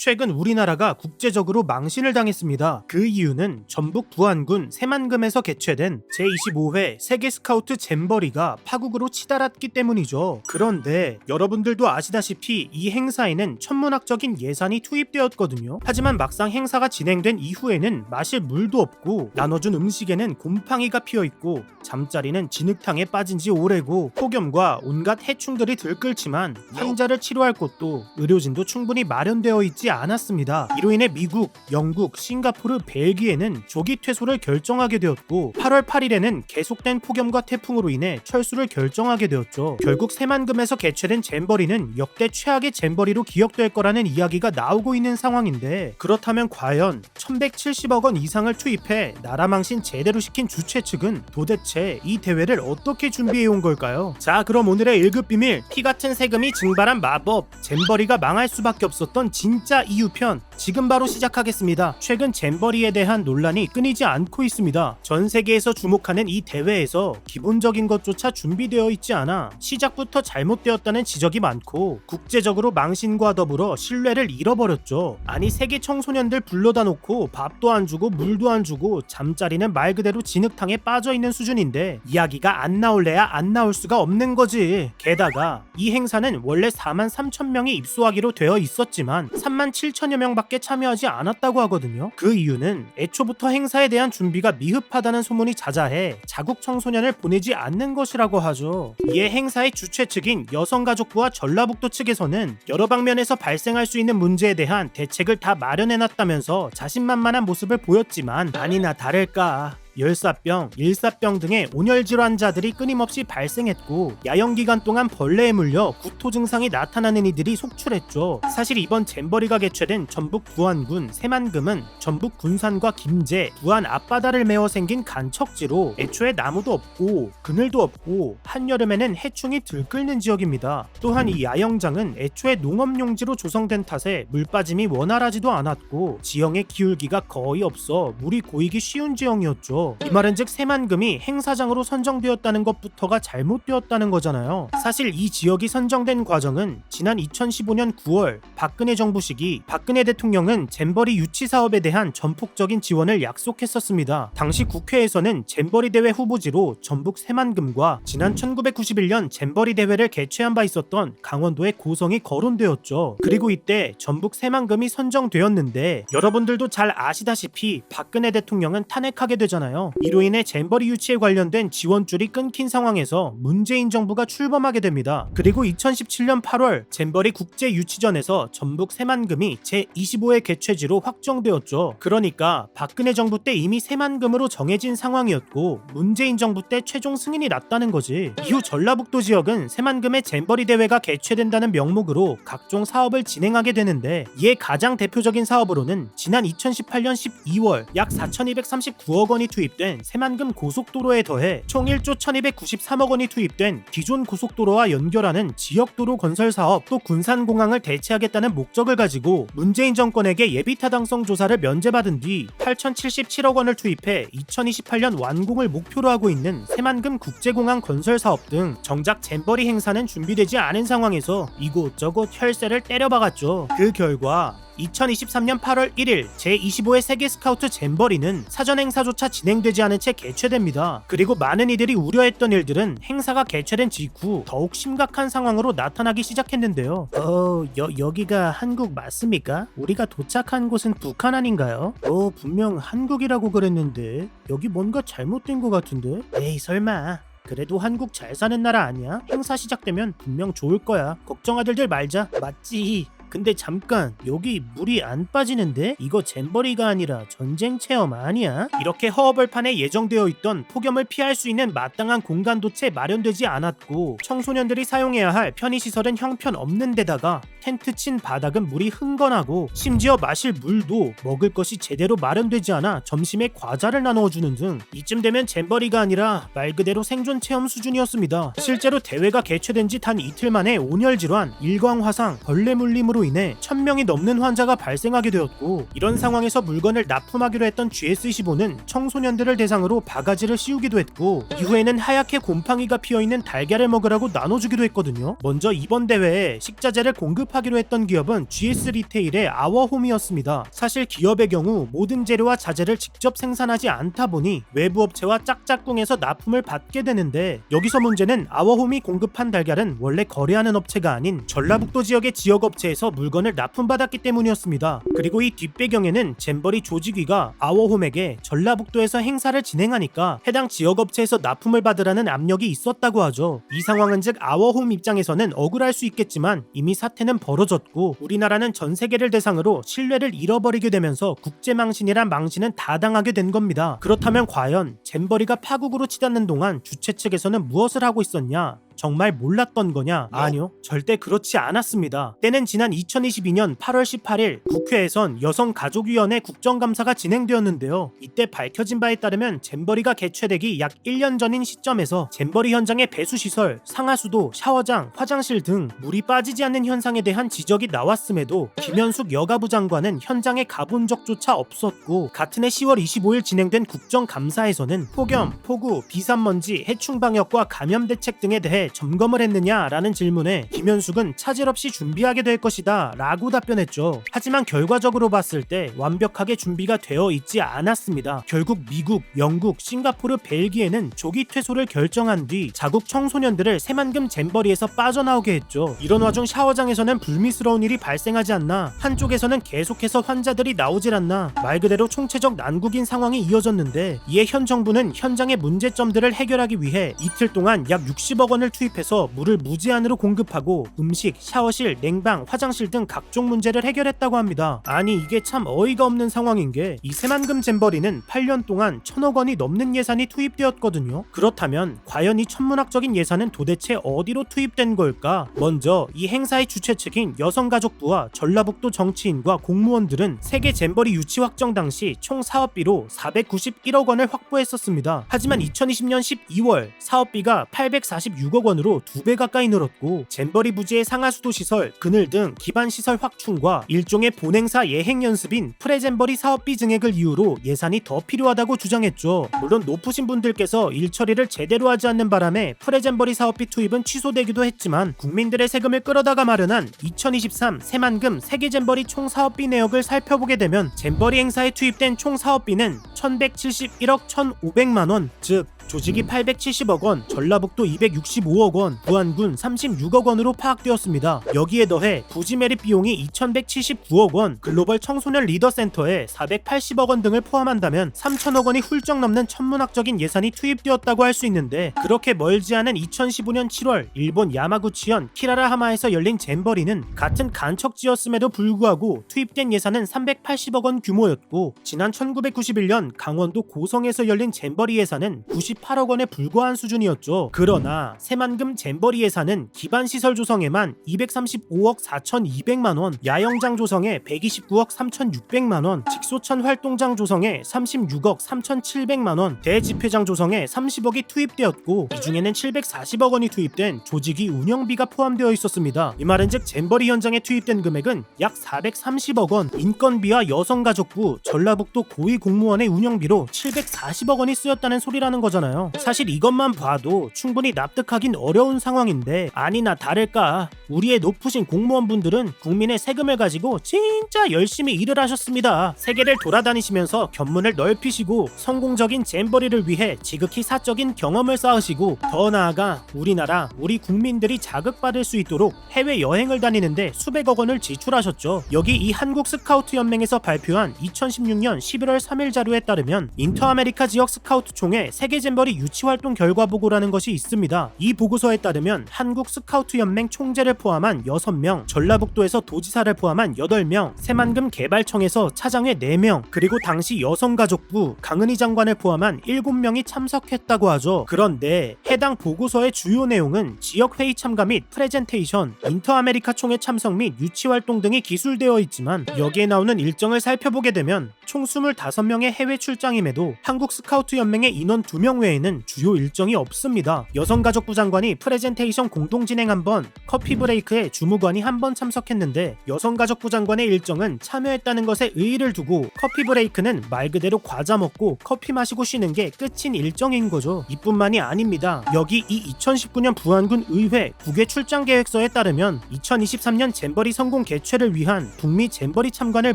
최근 우리나라가 국제적으로 망신을 당했습니다. 그 이유는 전북 부안군 새만금에서 개최된 제25회 세계 스카우트 잼버리가 파국으로 치달았기 때문이죠. 그런데 여러분들도 아시다시피 이 행사에는 천문학적인 예산이 투입되었거든요. 하지만 막상 행사가 진행된 이후에는 마실 물도 없고 나눠준 음식에는 곰팡이가 피어 있고 잠자리는 진흙탕에 빠진 지 오래고 폭염과 온갖 해충들이 들끓지만 환자를 치료할 곳도 의료진도 충분히 마련되어 있지 않았습니다. 이로 인해 미국, 영국, 싱가포르, 벨기에는 조기 퇴소를 결정하게 되었고 8월 8일에는 계속된 폭염과 태풍으로 인해 철수를 결정하게 되었죠. 결국 새만금에서 개최된 잼버리는 역대 최악의 잼버리로 기억될 거라는 이야기가 나오고 있는 상황인데 그렇다면 과연 1170억 원 이상을 투입해 나라 망신 제대로 시킨 주최 측은 도대체 이 대회를 어떻게 준비해 온 걸까요? 자 그럼 오늘의 1급 비밀 피 같은 세금이 증발한 마법 잼버리가 망할 수밖에 없었던 진짜 이유편 지금 바로 시작하겠습니다. 최근 잼버리에 대한 논란이 끊이지 않고 있습니다. 전 세계에서 주목하는 이 대회에서 기본적인 것조차 준비되어 있지 않아 시작부터 잘못되었다는 지적이 많고 국제적으로 망신과 더불어 신뢰를 잃어버렸죠. 아니 세계 청소년들 불러다 놓고 밥도 안 주고 물도 안 주고 잠자리는 말 그대로 진흙탕에 빠져 있는 수준인데 이야기가 안 나올래야 안 나올 수가 없는 거지. 게다가 이 행사는 원래 4만 3천 명이 입소하기로 되어 있었지만 3만 7천여 명밖에 참여하지 않았다고 하거든요. 그 이유는 애초부터 행사에 대한 준비가 미흡하다는 소문이 자자해 자국 청소년을 보내지 않는 것이라고 하죠. 이에 행사의 주최 측인 여성가족부와 전라북도 측에서는 여러 방면에서 발생할 수 있는 문제에 대한 대책을 다 마련해놨다면서 자신만만한 모습을 보였지만 아니나 다를까 열사병, 일사병 등의 온열 질환자들이 끊임없이 발생했고 야영 기간 동안 벌레에 물려 구토 증상이 나타나는 이들이 속출했죠. 사실 이번 잼버리가 개최된 전북 부안군 새만금은 전북 군산과 김제, 부안 앞바다를 메워 생긴 간척지로 애초에 나무도 없고 그늘도 없고 한여름에는 해충이 들끓는 지역입니다. 또한 이 야영장은 애초에 농업용지로 조성된 탓에 물빠짐이 원활하지도 않았고 지형의 기울기가 거의 없어 물이 고이기 쉬운 지형이었죠. 이 말은즉 새만금이 행사장으로 선정되었다는 것부터가 잘못되었다는 거잖아요. 사실 이 지역이 선정된 과정은 지난 2015년 9월 박근혜 정부 시기 박근혜 대통령은 잼버리 유치 사업에 대한 전폭적인 지원을 약속했었습니다. 당시 국회에서는 잼버리 대회 후보지로 전북 새만금과 지난 1991년 잼버리 대회를 개최한 바 있었던 강원도의 고성이 거론되었죠. 그리고 이때 전북 새만금이 선정되었는데 여러분들도 잘 아시다시피 박근혜 대통령은 탄핵하게 되잖아요. 이로 인해 잼버리 유치에 관련된 지원줄이 끊긴 상황에서 문재인 정부가 출범하게 됩니다. 그리고 2017년 8월 잼버리 국제 유치전에서 전북 새만금이 제25회 개최지로 확정되었죠. 그러니까 박근혜 정부 때 이미 새만금으로 정해진 상황이었고 문재인 정부 때 최종 승인이 났다는 거지. 이후 전라북도 지역은 새만금의 잼버리 대회가 개최된다는 명목으로 각종 사업을 진행하게 되는데 이에 가장 대표적인 사업으로는 지난 2018년 12월 약 4,239억 원이 투입 된 새만금 고속도로에 더해 총 1조 1,293억 원이 투입된 기존 고속도로와 연결하는 지역도로 건설 사업 또 군산공항을 대체하겠다는 목적을 가지고 문재인 정권에게 예비타당성 조사를 면제받은 뒤 8,077억 원을 투입해 2028년 완공을 목표로 하고 있는 새만금 국제공항 건설 사업 등 정작 잼버리 행사는 준비되지 않은 상황에서 이곳저곳 혈세를 때려박았죠. 그 결과 2023년 8월 1일 제25회 세계 스카우트 잼버리는 사전 행사조차 진행되지 않은 채 개최됩니다. 그리고 많은 이들이 우려했던 일들은 행사가 개최된 직후 더욱 심각한 상황으로 나타나기 시작했는데요. 어, 여, 여기가 한국 맞습니까? 우리가 도착한 곳은 북한 아닌가요? 어, 분명 한국이라고 그랬는데 여기 뭔가 잘못된 것 같은데? 에이, 설마. 그래도 한국 잘 사는 나라 아니야? 행사 시작되면 분명 좋을 거야. 걱정하들들 말자. 맞지. 근데 잠깐 여기 물이 안 빠지는데 이거 잼버리가 아니라 전쟁 체험 아니야? 이렇게 허허벌판에 예정되어 있던 폭염을 피할 수 있는 마땅한 공간도 채 마련되지 않았고 청소년들이 사용해야 할 편의시설은 형편없는 데다가 텐트 친 바닥은 물이 흥건하고 심지어 마실 물도 먹을 것이 제대로 마련되지 않아 점심에 과자를 나누어주는 등 이쯤 되면 잼버리가 아니라 말 그대로 생존 체험 수준이었습니다. 실제로 대회가 개최된 지 단 이틀 만에 온열 질환, 일광 화상, 벌레 물림으로 인해 1000명이 넘는 환자가 발생하게 되었고 이런 상황에서 물건을 납품하기로 했던 GS25는 청소년들을 대상으로 바가지를 씌우기도 했고 이후에는 하얗게 곰팡이가 피어있는 달걀을 먹으라고 나눠주기도 했거든요. 먼저 이번 대회에 식자재를 공급 창업하기로 했던 기업은 GS 리테일의 아워홈이었습니다. 사실 기업의 경우 모든 재료와 자재를 직접 생산하지 않다 보니 외부 업체와 짝짝꿍해서 납품을 받게 되는데 여기서 문제는 아워홈이 공급한 달걀은 원래 거래하는 업체가 아닌 전라북도 지역의 지역 업체에서 물건을 납품받았기 때문이었습니다. 그리고 이 뒷배경에는 잼버리 조직위가 아워홈에게 전라북도에서 행사를 진행하니까 해당 지역 업체에서 납품을 받으라는 압력이 있었다고 하죠. 이 상황은 즉 아워홈 입장에서는 억울할 수 있겠지만 이미 사태는 벌어졌고 우리나라는 전 세계를 대상으로 신뢰를 잃어버리게 되면서 국제망신이란 망신은 다 당하게 된 겁니다. 그렇다면 과연 잼버리가 파국으로 치닫는 동안 주최 측에서는 무엇을 하고 있었냐? 정말 몰랐던 거냐? 아니요. 절대 그렇지 않았습니다. 때는 지난 2022년 8월 18일 국회에선 여성가족위원회 국정감사가 진행되었는데요. 이때 밝혀진 바에 따르면 잼버리가 개최되기 약 1년 전인 시점에서 잼버리 현장의 배수시설, 상하수도, 샤워장, 화장실 등 물이 빠지지 않는 현상에 대한 지적이 나왔음에도 김현숙 여가부 장관은 현장에 가본 적조차 없었고 같은 해 10월 25일 진행된 국정감사에서는 폭염, 폭우, 비산먼지, 해충 방역과 감염 대책 등에 대해 점검을 했느냐라는 질문에 김현숙은 차질 없이 준비하게 될 것이다 라고 답변했죠. 하지만 결과적으로 봤을 때 완벽하게 준비가 되어 있지 않았습니다. 결국 미국, 영국, 싱가포르, 벨기에는 조기 퇴소를 결정한 뒤 자국 청소년들을 새만금 잼버리에서 빠져나오게 했죠. 이런 와중 샤워장에서는 불미스러운 일이 발생하지 않나 한쪽에서는 계속해서 환자들이 나오질 않나 말 그대로 총체적 난국인 상황이 이어졌는데 이에 현 정부는 현장의 문제점들을 해결하기 위해 이틀 동안 약 60억 원을 투입해서 물을 무제한으로 공급하고 음식, 샤워실, 냉방, 화장실 등 각종 문제를 해결했다고 합니다. 아니 이게 참 어이가 없는 상황인 게 이 새만금 잼버리는 8년 동안 천억 원이 넘는 예산이 투입되었거든요. 그렇다면 과연 이 천문학적인 예산은 도대체 어디로 투입된 걸까? 먼저 이 행사의 주최 측인 여성가족부와 전라북도 정치인과 공무원들은 세계 잼버리 유치 확정 당시 총 사업비로 491억 원을 확보했었습니다. 하지만 2020년 12월 사업비가 846억 원 으로 두배 가까이 늘었고 잼버리 부지의 상하수도 시설, 그늘 등 기반 시설 확충과 일종의 본행사 예행 연습인 프레잼버리 사업비 증액을 이유로 예산이 더 필요하다고 주장했죠. 물론 높으신 분들께서 일 처리를 제대로 하지 않는 바람에 프레잼버리 사업비 투입은 취소되기도 했지만 국민들의 세금을 끌어다가 마련한 2023 새만금 세계잼버리 총 사업비 내역을 살펴보게 되면 잼버리 행사에 투입된 총 사업비는 1171억 1,500만 원, 즉 조직이 870억 원, 전라북도 265억 원, 부안군 36억 원으로 파악되었습니다. 여기에 더해 부지 매립 비용이 2179억 원, 글로벌 청소년 리더 센터에 480억 원 등을 포함한다면 3천억 원이 훌쩍 넘는 천문학적인 예산이 투입되었다고 할 수 있는데 그렇게 멀지 않은 2015년 7월 일본 야마구치현 키라라하마에서 열린 잼버리는 같은 간척지였음에도 불구하고 투입된 예산은 380억 원 규모였고 지난 1991년 강원도 고성에서 열린 잼버리 예산은 98억 원에 불과한 수준이었죠. 그러나 새만금 잼버리 예산은 기반 시설 조성에만 235억 4,200만 원, 야영장 조성에 129억 3,600만 원, 직소천 활동장 조성에 36억 3,700만 원, 대집회장 조성에 30억이 투입되었고 이 중에는 740억 원이 투입된 조직이 운영비가 포함되어 있었습니다. 이 말은즉 잼버리 현장에 투입된 금액은 약 430억 원, 인건비와 여성가족부, 전라북도 고위공무원의 운영비로 740억 원이 쓰였다는 소리라는 거잖아요. 사실 이것만 봐도 충분히 납득하긴 어려운 상황인데 아니나 다를까 우리의 높으신 공무원분들은 국민의 세금을 가지고 진짜 열심히 일을 하셨습니다. 세계를 돌아다니시면서 견문을 넓히시고 성공적인 잼버리를 위해 지극히 사적인 경험을 쌓으시고 더 나아가 우리나라 우리 국민들이 자극받을 수 있도록 해외 여행을 다니는데 수백억 원을 지출하셨죠. 여기 이 한국 스카우트 연맹에서 발표한 2016년 11월 3일 자료에 따르면 인터아메리카 지역 스카우트 총회 세계 잼버리 유치 활동 결과 보고라는 것이 있습니다. 이 보고서에 따르면 한국 스카우트 연맹 총재를 포함한 6명, 전라북도에서 도지사를 포함한 8명, 새만금 개발청에서 차장회 4명, 그리고 당시 여성가족부 강은희 장관을 포함한 7명이 참석했다고 하죠. 그런데 해당 보고서의 주요 내용은 지역 회의 참가 및 프레젠테이션, 인터아메리카 총회 참석 및 유치 활동 등이 기술되어 있지만 여기에 나오는 일정을 살펴보게 되면 총 25명의 해외 출장임에도 한국 스카우트 연맹의 인원 2명 외에 이후에는 주요 일정이 없습니다. 여성가족부 장관이 프레젠테이션 공동 진행 한 번, 커피 브레이크에 주무관이 한 번 참석했는데 여성가족부 장관의 일정은 참여했다는 것에 의의를 두고 커피 브레이크는 말 그대로 과자 먹고 커피 마시고 쉬는 게 끝인 일정인 거죠. 이뿐만이 아닙니다. 여기 이 2019년 부안군 의회 국외 출장 계획서에 따르면 2023년 잼버리 성공 개최를 위한 북미 잼버리 참관을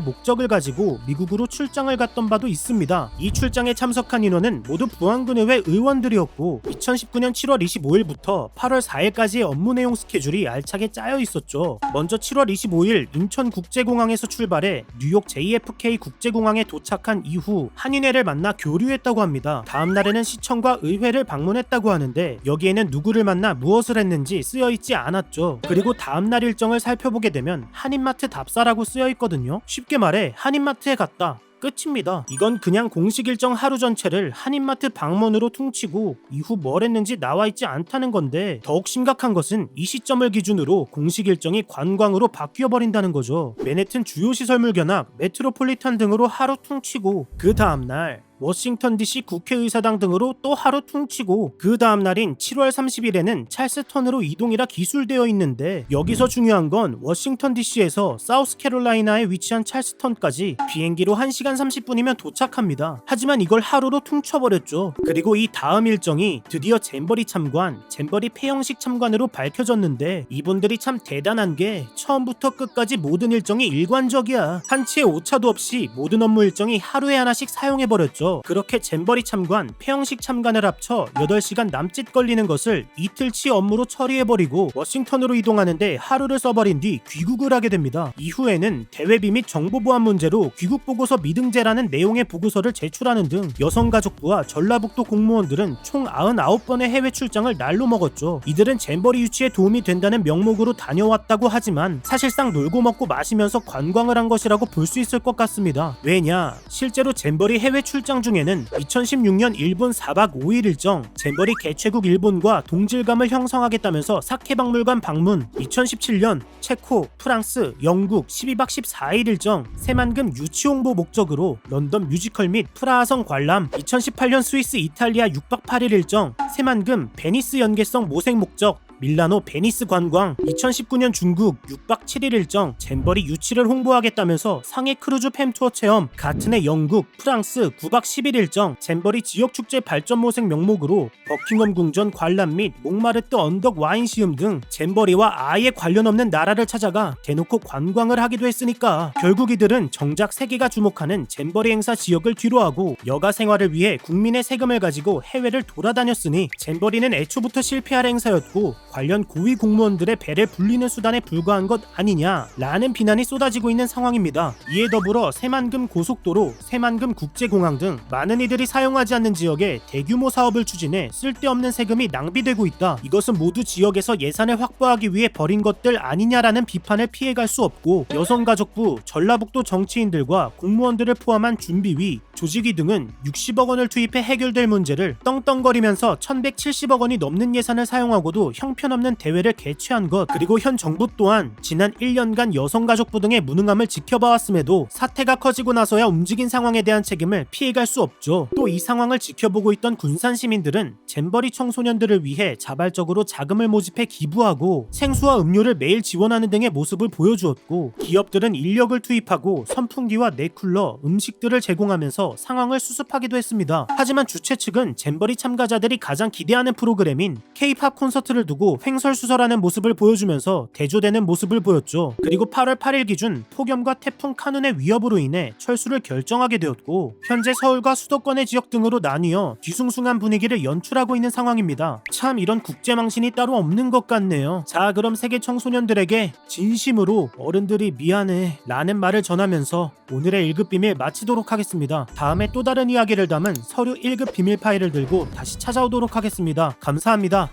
목적을 가지고 미국으로 출장을 갔던 바도 있습니다. 이 출장에 참석한 인원은 모두 부안군 의회 의원들이었고 2019년 7월 25일부터 8월 4일까지의 업무 내용 스케줄이 알차게 짜여 있었죠. 먼저 7월 25일 인천국제공항에서 출발해 뉴욕 JFK 국제공항에 도착한 이후 한인회를 만나 교류했다고 합니다. 다음 날에는 시청과 의회를 방문했다고 하는데 여기에는 누구를 만나 무엇을 했는지 쓰여 있지 않았죠. 그리고 다음 날 일정을 살펴보게 되면 한인마트 답사라고 쓰여 있거든요. 쉽게 말해 한인마트에 갔다. 끝입니다. 이건 그냥 공식 일정 하루 전체를 한인마트 방문으로 퉁치고 이후 뭘 했는지 나와 있지 않다는 건데 더욱 심각한 것은 이 시점을 기준으로 공식 일정이 관광으로 바뀌어 버린다는 거죠. 맨해튼 주요 시설물 견학, 메트로폴리탄 등으로 하루 퉁치고 그 다음 날 워싱턴 DC 국회의사당 등으로 또 하루 퉁치고 그 다음 날인 7월 30일에는 찰스턴으로 이동이라 기술되어 있는데 여기서 중요한 건 워싱턴 DC에서 사우스캐롤라이나에 위치한 찰스턴까지 비행기로 1시간 30분이면 도착합니다. 하지만 이걸 하루로 퉁쳐버렸죠. 그리고 이 다음 일정이 드디어 잼버리 참관, 잼버리 폐영식 참관으로 밝혀졌는데 이분들이 참 대단한 게 처음부터 끝까지 모든 일정이 일관적이야. 한치의 오차도 없이 모든 업무 일정이 하루에 하나씩 사용해버렸죠. 그렇게 잼버리 참관, 폐영식 참관을 합쳐 8시간 남짓 걸리는 것을 이틀치 업무로 처리해버리고 워싱턴으로 이동하는데 하루를 써버린 뒤 귀국을 하게 됩니다. 이후에는 대외비 및 정보보안 문제로 귀국 보고서 미등재라는 내용의 보고서를 제출하는 등 여성가족부와 전라북도 공무원들은 총 99번의 해외 출장을 날로 먹었죠. 이들은 잼버리 유치에 도움이 된다는 명목으로 다녀왔다고 하지만 사실상 놀고 먹고 마시면서 관광을 한 것이라고 볼 수 있을 것 같습니다. 왜냐? 실제로 잼버리 해외 출장 중에는 2016년 일본 4박 5일 일정, 잼버리 개최국 일본과 동질감을 형성하겠다면서 사케박물관 방문, 2017년 체코, 프랑스, 영국 12박 14일 일정, 새만금 유치 홍보 목적으로 런던 뮤지컬 및 프라하성 관람, 2018년 스위스 이탈리아 6박 8일 일정, 새만금 베니스 연계성 모색 목적, 밀라노 베니스 관광 2019년 중국 6박 7일 일정 잼버리 유치를 홍보하겠다면서 상해 크루즈 팸투어 체험 같은 해 영국 프랑스 9박 10일 일정 잼버리 지역축제 발전 모색 명목으로 버킹엄 궁전 관람 및 몽마르트 언덕 와인 시음 등 잼버리와 아예 관련 없는 나라를 찾아가 대놓고 관광을 하기도 했으니까 결국 이들은 정작 세계가 주목하는 잼버리 행사 지역을 뒤로하고 여가 생활을 위해 국민의 세금을 가지고 해외를 돌아다녔으니 잼버리는 애초부터 실패할 행사였고 관련 고위 공무원들의 배를 불리는 수단에 불과한 것 아니냐라는 비난이 쏟아지고 있는 상황입니다. 이에 더불어 새만금 고속도로, 새만금 국제공항 등 많은 이들이 사용하지 않는 지역에 대규모 사업을 추진해 쓸데없는 세금이 낭비되고 있다. 이것은 모두 지역에서 예산을 확보하기 위해 벌인 것들 아니냐라는 비판을 피해갈 수 없고 여성가족부, 전라북도 정치인들과 공무원들을 포함한 준비위, 조직위 등은 60억 원을 투입해 해결될 문제를 떵떵거리면서 1170억 원이 넘는 예산을 사용하고도 형편 없는 대회를 개최한 것 그리고 현 정부 또한 지난 1년간 여성가족부 등의 무능함을 지켜봐왔음에도 사태가 커지고 나서야 움직인 상황에 대한 책임을 피해갈 수 없죠. 또 이 상황을 지켜보고 있던 군산 시민들은 잼버리 청소년들을 위해 자발적으로 자금을 모집해 기부하고 생수와 음료를 매일 지원하는 등의 모습을 보여주었고 기업들은 인력을 투입하고 선풍기와 네쿨러, 음식들을 제공하면서 상황을 수습하기도 했습니다. 하지만 주최 측은 잼버리 참가자들이 가장 기대하는 프로그램인 K-팝 콘서트를 두고 횡설수설하는 모습을 보여주면서 대조되는 모습을 보였죠. 그리고 8월 8일 기준 폭염과 태풍 카눈의 위협으로 인해 철수를 결정하게 되었고 현재 서울과 수도권의 지역 등으로 나뉘어 뒤숭숭한 분위기를 연출하고 있는 상황입니다. 참 이런 국제망신이 따로 없는 것 같네요. 자 그럼 세계 청소년들에게 진심으로 어른들이 미안해 라는 말을 전하면서 오늘의 1급 비밀 마치도록 하겠습니다. 다음에 또 다른 이야기를 담은 서류 1급 비밀 파일을 들고 다시 찾아오도록 하겠습니다. 감사합니다.